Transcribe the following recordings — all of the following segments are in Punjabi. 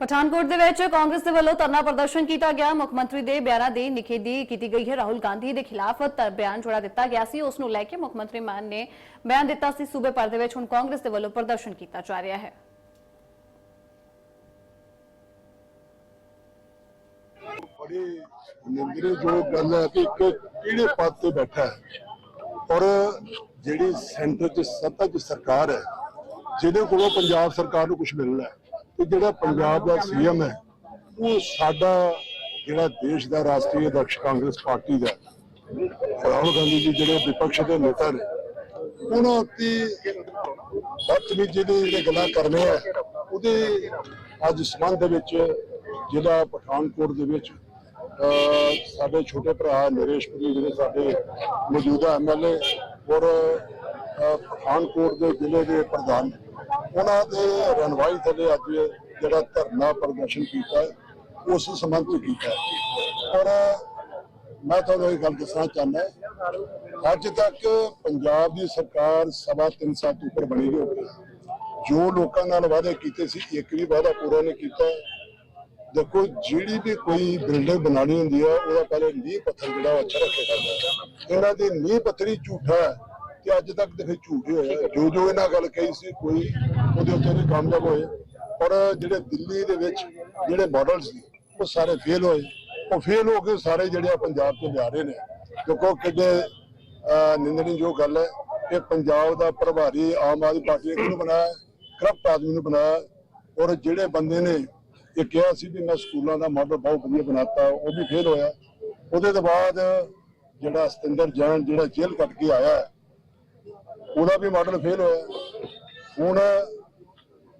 ਪਠਾਨਕੋਟ ਦੇ ਵਿੱਚ ਕਾਂਗਰਸ ਦੇ ਵੱਲੋਂ ਧਰਨਾ ਪ੍ਰਦਰਸ਼ਨ ਕੀਤਾ ਗਿਆ। ਮੁੱਖ ਮੰਤਰੀ ਦੇ ਬਿਆਨਾਂ ਦੀ ਨਿਖੇਧੀ ਕੀਤੀ ਗਈ ਹੈ। ਰਾਹੁਲ ਗਾਂਧੀ ਦੇ ਖਿਲਾਫ ਬਿਆਨ ਜਿਹੜਾ ਦਿੱਤਾ ਗਿਆ ਸੀ। ਉਸ ਨੂੰ ਲੈ ਕੇ ਮੁੱਖ ਮੰਤਰੀ ਮਾਨ ਨੇ ਬਿਆਨ ਦਿੱਤਾ ਸੀ। ਸੂਬੇ ਭਰ ਦੇ ਵਿੱਚ ਹੁਣ ਕਾਂਗਰਸ ਦੇ ਵੱਲੋਂ ਪ੍ਰਦਰਸ਼ਨ ਕੀਤਾ ਜਾ ਰਿਹਾ ਹੈ। ਬੜੀ ਨਿੰਦਣਯੋਗ ਗੱਲ ਹੈ ਕਿ ਕਿਹੜੇ ਪਦ ਤੇ ਬੈਠਾ ਹੈ। ਔਰ ਜਿਹੜੀ ਸੈਂਟਰ 'ਚ ਸੱਤਾ 'ਚ ਸਰਕਾਰ ਹੈ, ਜਿਹਦੇ ਕੋਲੋਂ ਪੰਜਾਬ ਸਰਕਾਰ ਨੂੰ ਕੁਝ ਮਿਲਣਾ ਹੈ। ਤੇ ਜਿਹੜਾ ਪੰਜਾਬ ਦਾ ਸੀਐਮ ਹੈ ਉਹ ਸਾਡਾ ਜਿਹੜਾ ਦੇਸ਼ ਦਾ ਰਾਸ਼ਟਰੀ ਅਧਿਕਸ਼ ਕਾਂਗਰਸ ਪਾਰਟੀ ਦਾ ਰਾਹੁਲ ਗਾਂਧੀ ਜੀ ਜਿਹੜੇ ਵਿਪਕਸ਼ ਦੇ ਨੇਤਾ ਨੇ ਉਹਨਾਂ ਉੱਤੇ ਬਦਤਮੀਜ਼ੀ ਦੀ ਜਿਹੜੇ ਗੱਲਾਂ ਕਰਨੇ ਆ ਉਹਦੇ ਅੱਜ ਸਬੰਧ ਦੇ ਵਿੱਚ ਜ਼ਿਲ੍ਹਾ ਪਠਾਨਕੋਟ ਦੇ ਵਿੱਚ ਸਾਡੇ ਛੋਟੇ ਭਰਾ ਨਰੇਸ਼ਪੁਰੀ ਜਿਹੜੇ ਸਾਡੇ ਮੌਜੂਦਾ ਐਮਐਲਏ ਔਰ ਪਠਾਨਕੋਟ ਦੇ ਜ਼ਿਲ੍ਹੇ ਦੇ ਪ੍ਰਧਾਨ ਉਹਨਾਂ ਦੇ ਰਣਵਾਈ ਥੱਲੇ ਅੱਜ ਜਿਹੜਾ ਧਰਨਾ ਪ੍ਰਦਰਸ਼ਨ ਕੀਤਾ ਉਸ ਸੰਬੰਧ ਵਿੱਚ ਕੀਤਾ ਹੈ। ਔਰ ਮੈਂ ਤੁਹਾਨੂੰ ਇਹ ਗੱਲ ਦੱਸਣਾ ਚਾਹੁੰਦਾ ਅੱਜ ਤੱਕ ਪੰਜਾਬ ਦੀ ਸਰਕਾਰ ਸਵਾ ਤਿੰਨ ਸਾਲ ਤੋਂ ਉੱਪਰ ਬਣੀ ਨਹੀਂ ਹੋਈ ਜੋ ਲੋਕਾਂ ਨਾਲ ਵਾਅਦੇ ਕੀਤੇ ਸੀ, ਇੱਕ ਵੀ ਵਾਅਦਾ ਪੂਰਾ ਨਹੀਂ ਕੀਤਾ। ਦੇਖੋ, ਜਿਹੜੀ ਵੀ ਕੋਈ ਬਿਲਡਿੰਗ ਬਣਾਣੀ ਹੁੰਦੀ ਹੈ, ਉਹਦਾ ਪਹਿਲੇ ਨੀਂਹ ਪੱਥਰ ਜਿਹੜਾ ਉਹ ਅੱਛਾ ਰੱਖਿਆ ਜਾਂਦਾ ਹੈ। ਇਹਨਾਂ ਦੀ ਨੀਂਹ ਪੱਥਰੀ ਝੂਠਾ ਹੈ। ਤੇ ਅੱਜ ਤੱਕ ਤੇ ਫਿਰ ਝੂਠ ਹੀ ਹੋਇਆ ਜੋ ਜੋ ਇਹਨਾਂ ਗੱਲ ਕਹੀ ਸੀ, ਕੋਈ ਉਹਦੇ ਉੱਤੇ ਨਹੀਂ ਕਾਮਯਾਬ ਹੋਏ ਔਰ ਜਿਹੜੇ ਦਿੱਲੀ ਦੇ ਵਿੱਚ ਜਿਹੜੇ ਮਾਡਲ ਸੀ ਉਹ ਸਾਰੇ ਫੇਲ ਹੋਏ। ਉਹ ਫੇਲ ਹੋ ਕੇ ਸਾਰੇ ਜਿਹੜੇ ਆ ਪੰਜਾਬ ਤੋਂ ਜਾ ਰਹੇ ਨੇ। ਦੇਖੋ ਨਿੰਦਣੀ ਜੋ ਗੱਲ ਹੈ ਕਿ ਪੰਜਾਬ ਦਾ ਪ੍ਰਭਾਰੀ ਆਮ ਆਦਮੀ ਪਾਰਟੀ ਨੇ ਕਿਹਨੂੰ ਬਣਾਇਆ ਕਰਪਟ ਆਦਮੀ ਨੂੰ ਬਣਾਇਆ ਔਰ ਜਿਹੜੇ ਬੰਦੇ ਨੇ, ਇਹ ਕਿਹਾ ਸੀ ਵੀ ਮੈਂ ਸਕੂਲਾਂ ਦਾ ਮਾਡਲ ਬਹੁਤ ਵਧੀਆ ਬਣਾਤਾ, ਉਹ ਵੀ ਫੇਲ ਹੋਇਆ। ਉਹਦੇ ਤੋਂ ਬਾਅਦ ਜਿਹੜਾ ਸਤਿੰਦਰ ਜੈਨ ਜਿਹੜਾ ਜੇਲ੍ਹ ਕੱਟ ਕੇ ਆਇਆ ਉਹਦਾ ਵੀ ਮਾਡਲ ਫੇਲ ਹੋਇਆ। ਹੁਣ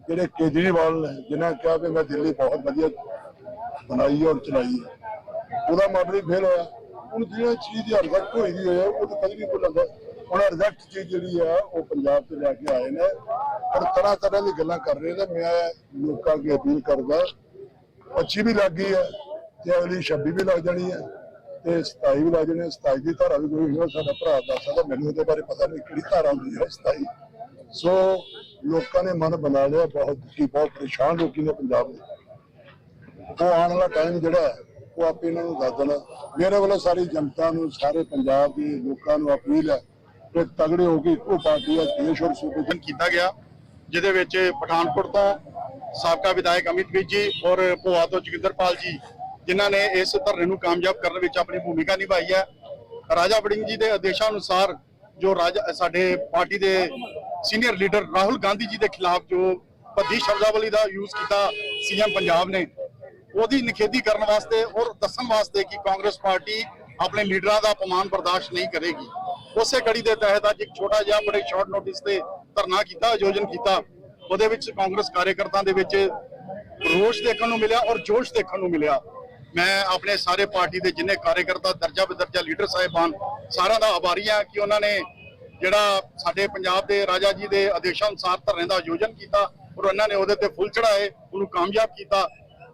ਜਿਹੜੇ ਕੇਜਰੀਵਾਲ ਨੇ, ਜਿਨ੍ਹਾਂ ਕਿਹਾ ਵੀ ਮੈਂ ਦਿੱਲੀ ਬਹੁਤ ਵਧੀਆ ਬਣਾਈ ਔਰ ਚਲਾਈ ਉਹਦਾ ਮਾਡਲ ਹੀ ਫੇਲ ਹੋਇਆ। ਹੁਣ ਜਿਹੜਾ ਚੀਜ਼ ਦੀ ਰਿਜ਼ਲਟ ਹੋਈ ਦੀ ਹੈ, ਉਹ ਤਾਂ ਕਦੀ ਨਹੀਂ ਭੁੱਲਦਾ ਹੁਣ ਰਿਜ਼ਲਟ ਚੀਜ਼ ਜਿਹੜੀ ਆ ਉਹ ਪੰਜਾਬ ਤੋਂ ਲੈ ਕੇ ਆਏ ਨੇ ਔਰ ਤਰ੍ਹਾਂ ਤਰ੍ਹਾਂ ਦੀ ਗੱਲਾਂ ਕਰ ਰਹੇ ਨੇ। ਮੈਂ ਲੋਕਾਂ ਅੱਗੇ ਅਪੀਲ ਕਰਦਾ 25 ਵੀ ਲੱਗ ਗਈ ਹੈ ਤੇ ਅਗਲੀ 26 ਵੀ ਲੱਗ ਜਾਣੀ ਹੈ। ਤੇ 27 ਵੀ ਲੱਗ ਜਾਣੀ 27 ਦੀ ਧਾਰਾ ਵੀ ਕੋਈ ਹੋਰ ਸਾਡਾ ਭਰਾ ਦੱਸ ਸਕਦਾ ਮੈਨੂੰ ਉਹਦੇ ਬਾਰੇ ਪਤਾ ਨਹੀਂ ਕਿਹੜੀ ਧਾਰਾ ਹੁੰਦੀ ਹੈ 27 ਸੋ ਲੋਕਾਂ ਨੇ ਮਨ ਬਣਾ ਲਿਆ ਬਹੁਤ ਕੀ ਬਹੁਤ ਪਰੇਸ਼ਾਨ ਲੋਕੀ ਨੇ ਪੰਜਾਬ ਦੇ। ਉਹ ਆਉਣ ਵਾਲਾ ਟਾਈਮ ਜਿਹੜਾ ਹੈ, ਉਹ ਆਪੇ ਇਹਨਾਂ ਨੂੰ ਦੱਸ ਦੇਣਾ। ਮੇਰੇ ਵੱਲੋਂ ਸਾਰੀ ਜਨਤਾ ਨੂੰ ਸਾਰੇ ਪੰਜਾਬ ਦੇ ਲੋਕਾਂ ਨੂੰ ਅਪੀਲ ਹੈ ਕਿ ਤਗੜੇ ਹੋ ਕੇ ਇੱਕੋ ਪਾਰਟੀ ਦਾ ਦੇਸ਼ ਔਰ ਸੂਬੇ ਦੀ ਕੀਤਾ ਗਿਆ ਜਿਹਦੇ ਵਿੱਚ ਪਠਾਨਕੋਟ ਤੋਂ ਸਾਬਕਾ ਵਿਧਾਇਕ ਅਮਿਤ ਵਿਜ ਜੀ ਔਰ ਭੋਆ ਤੋਂ ਜੋਗਿੰਦਰਪਾਲ ਜੀ ਜਿਨ੍ਹਾਂ ਨੇ ਇਸ ਧਰਨੇ ਨੂੰ ਕਾਮਯਾਬ ਕਰਨ ਵਿੱਚ ਆਪਣੀ ਭੂਮਿਕਾ ਨਿਭਾਈ ਹੈ। ਰਾਜਾ ਵੜਿੰਗ ਜੀ ਦੇ ਆਦੇਸ਼ਾਂ ਅਨੁਸਾਰ ਜੋ ਰਾਜਾ ਸਾਡੇ ਪਾਰਟੀ ਦੇ ਸੀਨੀਅਰ ਲੀਡਰ ਰਾਹੁਲ ਗਾਂਧੀ ਜੀ ਦੇ ਖਿਲਾਫ ਜੋ ਭੱਦੀ ਸ਼ਬਦਾਵਲੀ ਦਾ ਯੂਜ਼ ਕੀਤਾ ਸੀਐਮ ਪੰਜਾਬ ਨੇ, ਉਹਦੀ ਨਿਖੇਧੀ ਕਰਨ ਵਾਸਤੇ ਔਰ ਦੱਸਣ ਵਾਸਤੇ ਕਿ ਕਾਂਗਰਸ ਪਾਰਟੀ ਆਪਣੇ ਲੀਡਰਾਂ ਦਾ ਅਪਮਾਨ ਬਰਦਾਸ਼ਤ ਨਹੀਂ ਕਰੇਗੀ। ਉਸੇ ਕੜੀ ਦੇ ਤਹਿਤ ਅੱਜ ਇੱਕ ਛੋਟਾ ਜਿਹਾ ਬੜੇ ਸ਼ਾਰਟ ਨੋਟਿਸ ਤੇ ਧਰਨਾ ਕੀਤਾ, ਆਯੋਜਨ ਕੀਤਾ। ਉਹਦੇ ਵਿੱਚ ਕਾਂਗਰਸ ਕਾਰਜਕਰਤਾਵਾਂ ਦੇ ਵਿੱਚ ਰੋਸ਼ ਦੇਖਣ ਨੂੰ ਮਿਲਿਆ ਔਰ ਜੋਸ਼ ਦੇਖਣ ਨੂੰ ਮਿਲਿਆ। ਮੈਂ ਆਪਣੇ ਸਾਰੇ ਪਾਰਟੀ ਦੇ ਜਿੰਨੇ ਕਾਰਜਕਰਤਾ, ਦਰਜਾ ਬਦਰਜਾ ਲੀਡਰ ਸਾਹਿਬਾਨ, ਸਾਰਿਆਂ ਦਾ ਆਭਾਰੀ ਹਾਂ ਕਿ ਉਹਨਾਂ ਨੇ ਜਿਹੜਾ ਸਾਡੇ ਪੰਜਾਬ ਦੇ ਰਾਜਾ ਜੀ ਦੇ ਆਦੇਸ਼ਾਂ ਅਨੁਸਾਰ ਧਰਨੇ ਦਾ ਆਯੋਜਨ ਕੀਤਾ ਔਰ ਉਹਨਾਂ ਨੇ ਉਹਦੇ ਤੇ ਫੁੱਲ ਚੜਾਏ ਉਹਨੂੰ ਕਾਮਯਾਬ ਕੀਤਾ।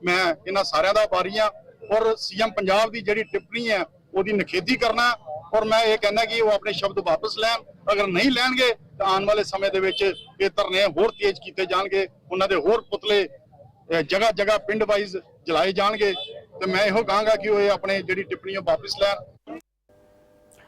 ਮੈਂ ਇਹਨਾਂ ਸਾਰਿਆਂ ਦਾ ਆਭਾਰੀ ਹਾਂ ਔਰ ਸੀਐਮ ਪੰਜਾਬ ਦੀ ਜਿਹੜੀ ਟਿੱਪਣੀ ਹੈ, ਉਹਦੀ ਨਿਖੇਧੀ ਕਰਨਾ ਔਰ ਮੈਂ ਇਹ ਕਹਿੰਦਾ ਕਿ ਉਹ ਆਪਣੇ ਸ਼ਬਦ ਵਾਪਸ ਲੈਣ। ਅਗਰ ਨਹੀਂ ਲੈਣਗੇ, ਤਾਂ ਆਉਣ ਵਾਲੇ ਸਮੇਂ ਦੇ ਵਿੱਚ ਇਹ ਧਰਨੇ ਹੋਰ ਤੇਜ਼ ਕੀਤੇ ਜਾਣਗੇ, ਉਹਨਾਂ ਦੇ ਹੋਰ ਪੁਤਲੇ ਜਗ੍ਹਾ ਜਗ੍ਹਾ ਪਿੰਡ ਵਾਈਜ਼ ਜਲਾਏ ਜਾਣਗੇ। ਤੇ ਮੈਂ ਇਹੋ ਕਹਾਂਗਾ ਕਿ ਉਹ ਇਹ ਆਪਣੇ ਜਿਹੜੀ ਟਿੱਪਣੀ ਉਹ ਵਾਪਸ ਲੈਣ